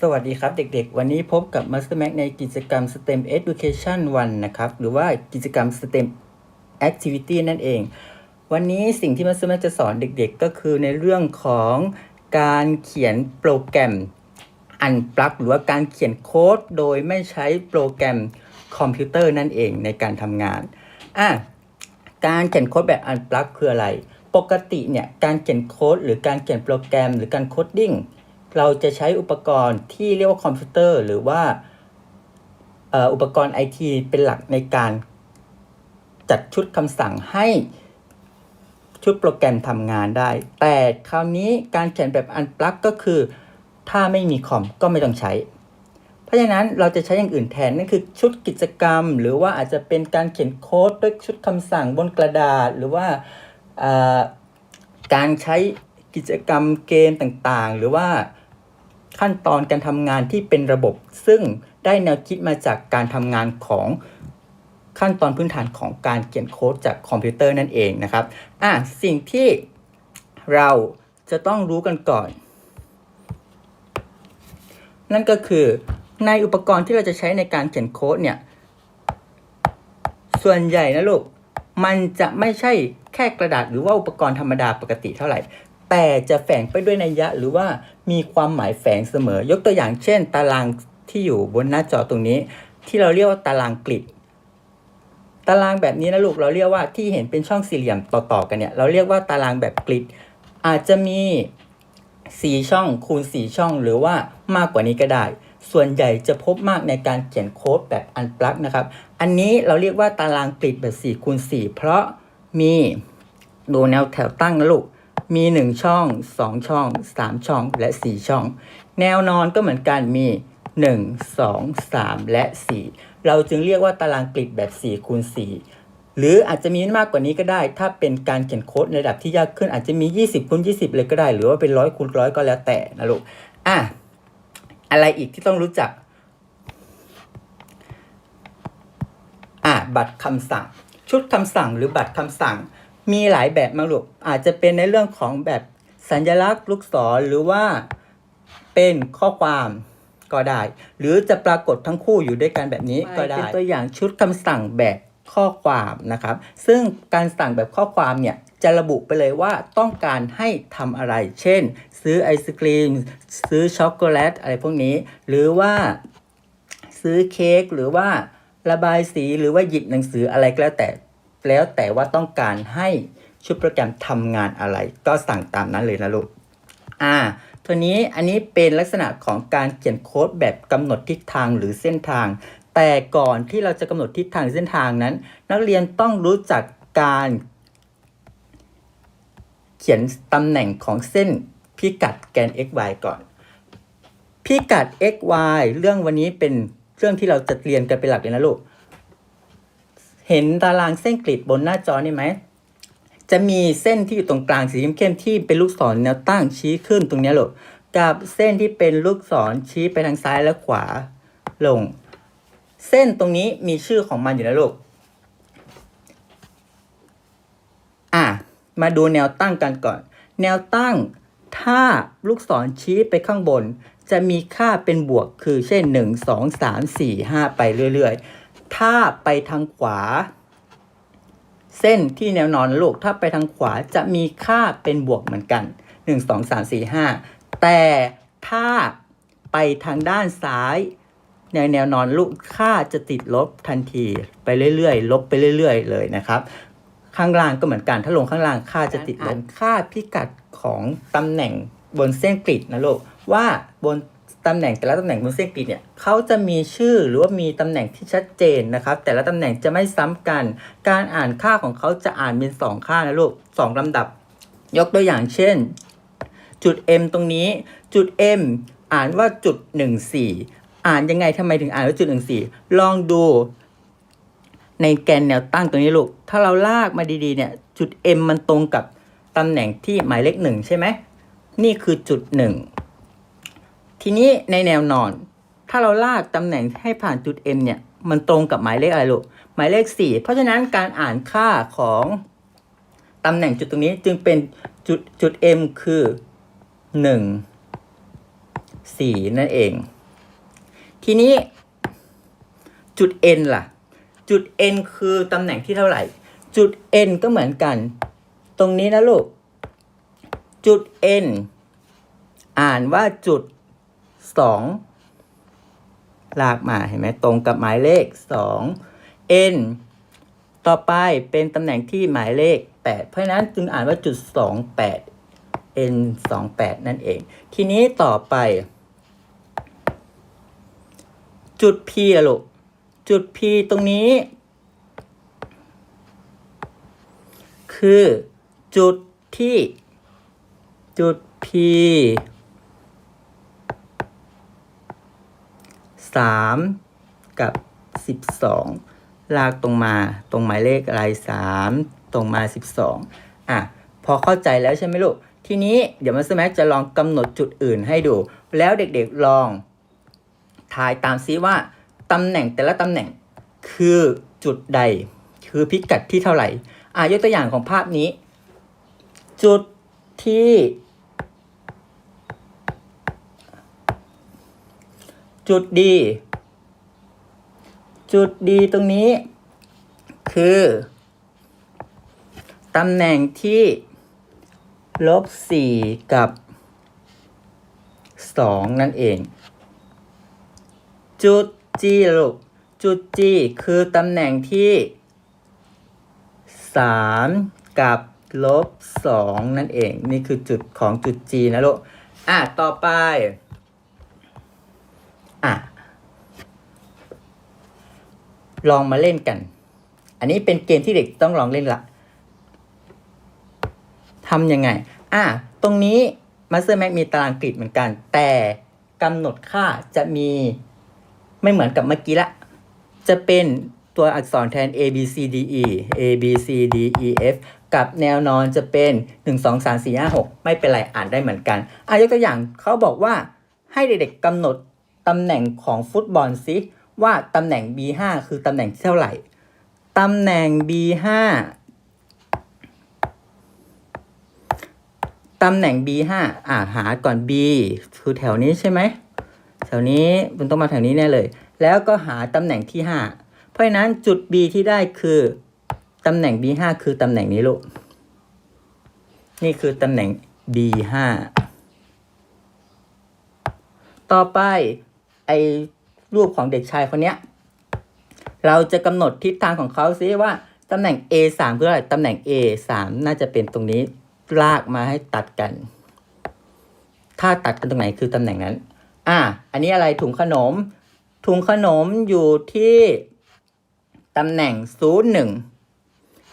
สวัสดีครับเด็กๆ วันนี้พบกับ Master Mac ในกิจกรรม STEM Education 1นะครับ หรือว่ากิจกรรม STEM Activity นั่นเอง วันนี้สิ่งที่ Master Mac จะสอนเด็กๆ ก็คือในเรื่องของการเขียนโปรแกรม Unplug หรือว่าการเขียนโค้ดโดยไม่ใช้โปรแกรมคอมพิวเตอร์นั่นเองในการทำงานอะการเขียนโค้ดแบบ Unplug คืออะไร ปกติเนี่ยการเขียนโค้ดหรือการเขียนโปรแกรม หรือการโคดดิ้ง เราจะใช้อุปกรณ์ที่เรียกว่าคอมพิวเตอร์ หรือว่าอุปกรณ์ไอทีเป็นหลักในการจัดชุดคำสั่งให้ชุดโปรแกรมทำงานได้ แต่คราวนี้การเขียนแบบ Unplug ก็คือ ถ้าไม่มีคอมก็ไม่ต้องใช้ เพราะฉะนั้นเราจะใช้อย่างอื่นแทนนั่นคือชุดกิจกรรม หรือว่าอาจจะเป็นการเขียนโค้ดด้วยชุดคำสั่งบนกระดาษ หรือว่าการใช้กิจกรรมเกมต่างๆ หรือว่า ขั้นตอนการทำงานที่เป็นระบบ ซึ่งได้แนวคิดมาจากการทำงานของขั้นตอนพื้นฐานของการเขียนโค้ดจากคอมพิวเตอร์นั่นเองนะครับอะสิ่งที่เราจะต้องรู้กันก่อน นั่นก็คือในอุปกรณ์ที่เราจะใช้ในการเขียนโค้ดเนี่ย ส่วนใหญ่นะลูก มันจะไม่ใช่แค่กระดาษหรือว่าอุปกรณ์ธรรมดาปกติเท่าไหร่ แต่จะแฝงไปด้วยนัยยะหรือว่า มีความหมายแฝงเสมอ ยกตัวอย่างเช่น ตารางที่อยู่บนหน้าจอตรงนี้ ที่เราเรียกว่าตารางกริดตารางแบบนี้นะลูกเราเรียกว่าที่เห็นเป็นช่องสี่เหลี่ยมต่อๆกันเนี่ยเราเรียกว่าตารางแบบกริดอาจจะมีสี่ช่องคูณสี่ช่องหรือว่ามากกว่านี้ก็ได้ ส่วนใหญ่จะพบมากในการเขียนโค้ดแบบอันปลักนะครับ อันนี้เราเรียกว่าตารางกริดแบบ4คูณ4เพราะมีดูแนวแถวตั้งนะลูก มี 1 ช่อง 2 ช่อง 3 ช่องและ 4 ช่อง แนวนอนก็เหมือนกันมี 1 2 3 และ 4 เราจึงเรียกว่าตารางกริดแบบ4คูณ4หรืออาจจะมีมากกว่านี้ก็ได้ ถ้าเป็นการเขียนโค้ดในระดับที่ยากขึ้นอาจจะมี 20คูณ20 เลยก็ได้ หรือว่าเป็นร้อยคูณร้อยก็แล้วแต่นะลูกอะอะไรอีกที่ต้องรู้จักอะบัตรคำสั่ง ชุดคำสั่งหรือบัตรคำสั่ง มีหลายแบบมากลูกอาจจะเป็นในเรื่องของแบบสัญลักษณ์ลูกศรหรือว่าเป็นข้อความก็ได้ หรือจะปรากฏทั้งคู่อยู่ด้วยกันแบบนี้ก็ได้ เป็นตัวอย่างชุดคำสั่งแบบข้อความนะครับ ซึ่งการสั่งแบบข้อความเนี่ยจะระบุไปเลยว่าต้องการให้ทำอะไร เช่น ซื้อไอศกรีม ซื้อช็อกโกแลตอะไรพวกนี้ หรือว่าซื้อเค้กหรือว่าระบายสีหรือว่าหยิบหนังสืออะไรก็แล้วแต่ แล้วแต่ว่าต้องการให้ชุดโปรแกรมทำงานอะไร ก็สั่งตามนั้นเลยนะลูก อ่าทีนี้อันนี้เป็นลักษณะของการเขียนโค้ดแบบกำหนดทิศทางหรือเส้นทาง แต่ก่อนที่เราจะกำหนดทิศทางเส้นทางนั้น นักเรียนต้องรู้จักการเขียนตำแหน่งของเส้นพิกัดแกน x y ก่อน พิกัด x y เรื่องวันนี้เป็นเรื่องที่เราจะเรียนกันเป็นหลักเลยนะลูก เห็นตารางเส้นกริดบนหน้าจอนี่ไหม จะมีเส้นที่อยู่ตรงกลางสีเข้มๆที่เป็นลูกศรแนวตั้งชี้ขึ้นตรงนี้ยลูกกับเส้นที่เป็นลูกศรชี้ไปทางซ้ายและขวาลง เส้นตรงนี้มีชื่อของมันอยู่นะลูกอะมาดูแนวตั้งกันก่อน แนวตั้งถ้าลูกศรชี้ไปข้างบน จะมีค่าเป็นบวกคือเช่น 1 2 3 4 5 ไปเรื่อย ๆ ถ้าไปทางขวา เส้นที่แนวนอนลูกถ้าไปทางขวาจะมีค่าเป็นบวกเหมือนกัน 1 2 3 4 5 แต่ถ้าไปทางด้านซ้ายในแนวนอนลูกค่าจะติดลบทันทีไปเรื่อยๆ ลบไปเรื่อย ๆ เลยนะครับ ข้างล่างก็เหมือนกันถ้าลงข้างล่างค่าจะติดลบค่าพิกัดของตำแหน่งบนเส้นกริดนะลูกว่าบน ตำแหน่งแต่ละตำแหน่งบนเส้นกริดเนี่ยเขาจะมีชื่อหรือว่ามีตำแหน่งที่ชัดเจนนะครับ แต่ละตำแหน่งจะไม่ซ้ำกัน การอ่านค่าของเขาจะอ่านเป็นสองค่านะลูกสองลำดับ ยกตัวอย่างเช่น จุด M ตรงนี้ จุด M อ่านว่าจุด 14 อ่านยังไงทำไมถึงอ่านว่าจุด 14 ลองดูในแกนแนวตั้งตรงนี้ลูก ถ้าเราลากมาดีๆเนี่ย จุด M มันตรงกับตำแหน่งที่หมายเลขหนึ่งใช่ไหม นี่คือจุดหนึ่ง ทีนี้ในแนวนอน ถ้าเราลากตำแหน่งให้ผ่านจุด M เนี่ย มันตรงกับหมายเลขอะไรลูก หมายเลขสี่เพราะฉะนั้นการอ่านค่าของตำแหน่งจุดตรงนี้จึงเป็นจุดจุด M คือหนึ่งสี่นั่นเอง ทีนี้จุด n ล่ะ จุด n คือตำแหน่งที่เท่าไหร่ จุด n ก็เหมือนกัน ตรงนี้นะลูก จุด n อ่านว่าจุด สองลากมาเห็นไหมตรงกับหมายเลขสอง n ต่อไปเป็นตำแหน่งที่หมายเลข 8 เพราะฉะนั้นจึงอ่านว่าจุด 28 n 28 นั่นเอง ทีนี้ต่อไป จุด p อะลูกจุด p ตรงนี้ คือจุดที่จุด p สามกับสิบสองลากตรงมาตรงหมายเลขอะไรสามตรงมาสิบสองอะ พอเข้าใจแล้วใช่ไหมลูก ทีนี้เดี๋ยวมาสแม็กจะลองกำหนดจุดอื่นให้ดู แล้วเด็กๆลองทายตามซิว่าตำแหน่งแต่ละตำแหน่งคือจุดใดคือพิกัดที่เท่าไหร่ อะยกตัวอย่างของภาพนี้ จุดที่ จุดดี จุดดีตรงนี้ คือตำแหน่งที่ลบสี่กับสองนั่นเอง จุด G ลูกจุด G คือตำแหน่งที่สามกับลบสองนั่นเอง นี่คือจุดของจุด G นะลูกอะต่อไป อะลองมาเล่นกัน อันนี้เป็นเกมที่เด็กต้องลองเล่นละทำยังไง อะตรงนี้ Master Max มีตารางกริดเหมือนกัน แต่กำหนดค่าจะมีไม่เหมือนกับเมื่อกี้ละ จะเป็นตัวอักษรแทน A B C D E A B C D E F กับแนวนอนจะเป็น 1 2 3 4 5 6 ไม่เป็นไรอ่านได้เหมือนกันอายกตัวอย่างเขาบอกว่าให้เด็กๆกำหนด ตำแหน่งของฟุตบอลซิว่าตำแหน่ง B5 คือตำแหน่งที่เท่าไหร่ ตำแหน่ง B5 ตำแหน่ง B5 อ่าหาก่อน B คือแถวนี้ใช่ไหม แถวนี้มันต้องมาแถวนี้แน่เลย แล้วก็หาตำแหน่งที่ 5 เพราะฉะนั้นจุด B ที่ได้คือ ตำแหน่ง B5 คือตำแหน่งนี้ลูก นี่คือตำแหน่ง B5 ต่อไป รูปของเด็กชายคนเนี้ย เราจะกำหนดทิศทางของเขาซิว่าตำแหน่ง A3 คืออะไรตำแหน่ง A3 น่าจะเป็นตรงนี้ลากมาให้ตัดกัน ถ้าตัดกันตรงไหนคือตำแหน่งนั้น อะอันนี้อะไรถุงขนม ถุงขนมอยู่ที่ตำแหน่งศูนย์หนึ่ง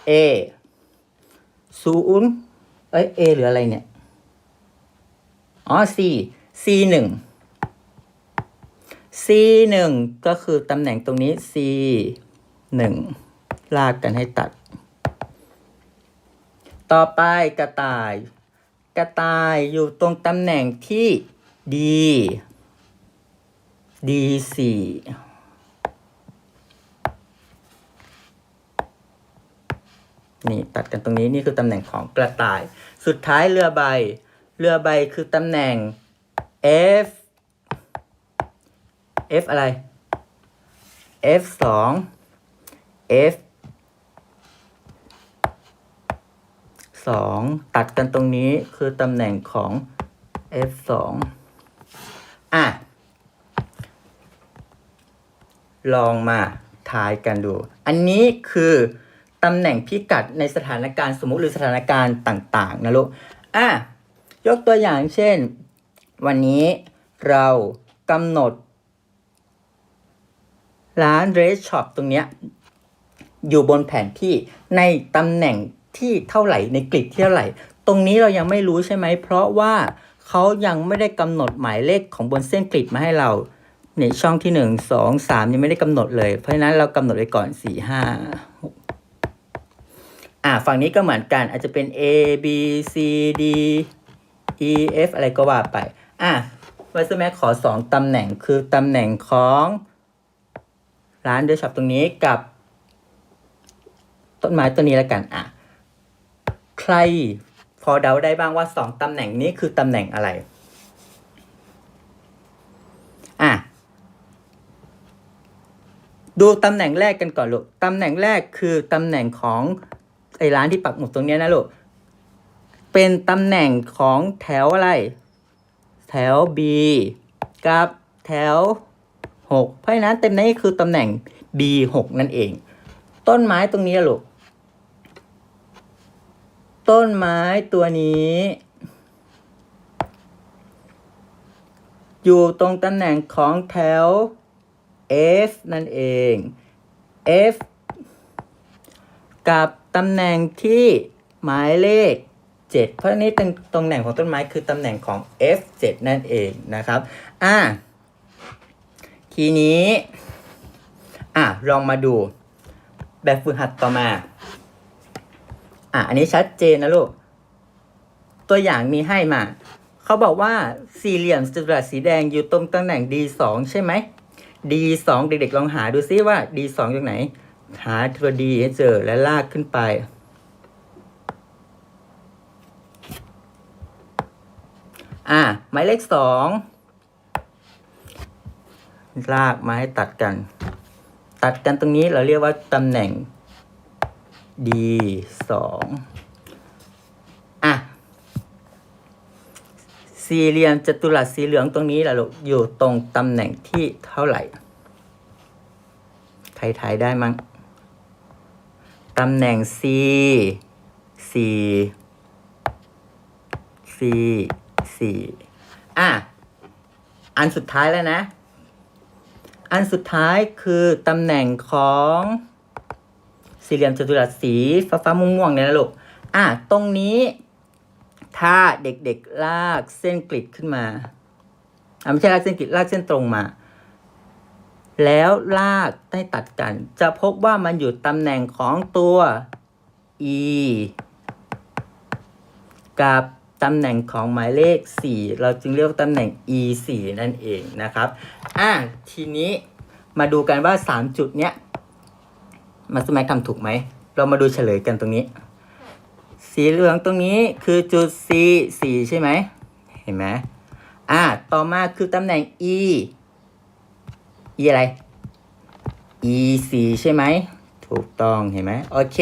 A ศูนย์เอ้ย A หรืออะไรเนี่ย อ๋อ C C ห C หนึ่งก็คือตำแหน่งตรงนี้ C หนึ่งลากกันให้ตัด ต่อไปกระต่าย กระต่ายอยู่ตรงตำแหน่งที่ D D สี่นี่ตัดกันตรงนี้นี่คือตำแหน่งของกระต่าย สุดท้ายเรือใบ เรือใบคือตำแหน่ง F F อะไร F สอง F สองตัดกันตรงนี้คือตำแหน่งของ F สองอะ ลองมาทายกันดู อันนี้คือตำแหน่งพิกัดในสถานการณ์สมมุติหรือสถานการณ์ต่าง ๆ นะลูก อะ ยกตัวอย่างเช่น วันนี้เรากำหนด ร้านเรสช็อปตรงเนี้ยอยู่บนแผนที่ในตำแหน่งที่เท่าไหร่ในกริดที่เท่าไหร่ ตรงนี้เรายังไม่รู้ใช่ไหม เพราะว่าเขายังไม่ได้กำหนดหมายเลขของบนเส้นกริดมาให้เราในช่องที่หนึ่งสองสามยังไม่ได้กำหนดเลย เพราะฉะนั้นเรากำหนดไว้ก่อนสี่ห้าหกอ่าฝั่งนี้ก็เหมือนกันอาจจะเป็น A B C D E F อะไรก็ว่าไป อะวัสแม็กขอสองตำแหน่งคือตำแหน่งของ ร้านเดช็อปตรงนี้กับ ต้นไม้ต้นนี้แล้วกันอะใครพอเดาได้บ้างว่าสองตำแหน่งนี้คือตำแหน่งอะไรอะดูตำแหน่งแรกกันก่อนลูก ตำแหน่งแรกคือตำแหน่งของไอ้ร้านที่ปักหมุดตรงนี้นะลูก เป็นตำแหน่งของแถวอะไร แถว B กับแถว 6 เพราะฉะนั้นเต็มนี้คือตำแหน่ง B 6 นั่นเอง ต้นไม้ตรงนี้ลูก ต้นไม้ตัวนี้ อยู่ตรงตำแหน่งของแถว F นั่นเอง F กับตำแหน่งที่หมายเลข 7 เพราะนี้เป็นตำแหน่งของต้นไม้คือตำแหน่งของ F7 นั่นเองนะครับ อ่า ทีนี้ อะลองมาดู แบบฝึกหัดต่อมา อะอันนี้ชัดเจนนะลูก ตัวอย่างมีให้มา เขาบอกว่าสี่เหลี่ยมจัตุรัสสีแดงอยู่ตรงตำแหน่ง D2 ใช่ไหม D2 เด็กๆลองหาดูซิว่า D2 ตรงไหน หาตัว D ให้เจอและลากขึ้นไปอะหมายเลขสอง ลากมาให้ตัดกัน ตัดกันตรงนี้เราเรียกว่าตำแหน่ง D สองอะ สี่เหลี่ยมจัตุรัสสีเหลืองตรงนี้แหละลูกอยู่ตรงตำแหน่งที่เท่าไหร่ ใครทายได้มั้ง ตำแหน่ง C C C C อะ อันสุดท้ายแล้วนะ อันสุดท้ายคือตำแหน่งของสี่เหลี่ยมจัตุรัสสีฟ้าฟ้าๆม่วงเนี่ยนะลูก อะ ตรงนี้ ถ้าเด็กๆลากเส้นกริดขึ้นมา อะไม่ใช่ลากเส้นกริดลากเส้นตรงมา แล้วลากได้ตัดกัน จะพบว่ามันอยู่ตำแหน่งของตัว e กับ ตำแหน่งของหมายเลข 4 เราจึงเรียกตำแหน่ง e 4 นั่นเองนะครับอะทีนี้มาดูกันว่า 3 จุดเนี้ยมาสแม็กทำถูกไหม เรามาดูเฉลยกันตรงนี้ สีเหลืองตรงนี้คือจุด C 4ใช่ไหม เห็นไหมอ่าต่อมาคือตำแหน่ง E E อะไร E 4ใช่ไหม ถูกต้องเห็นไหมโอเค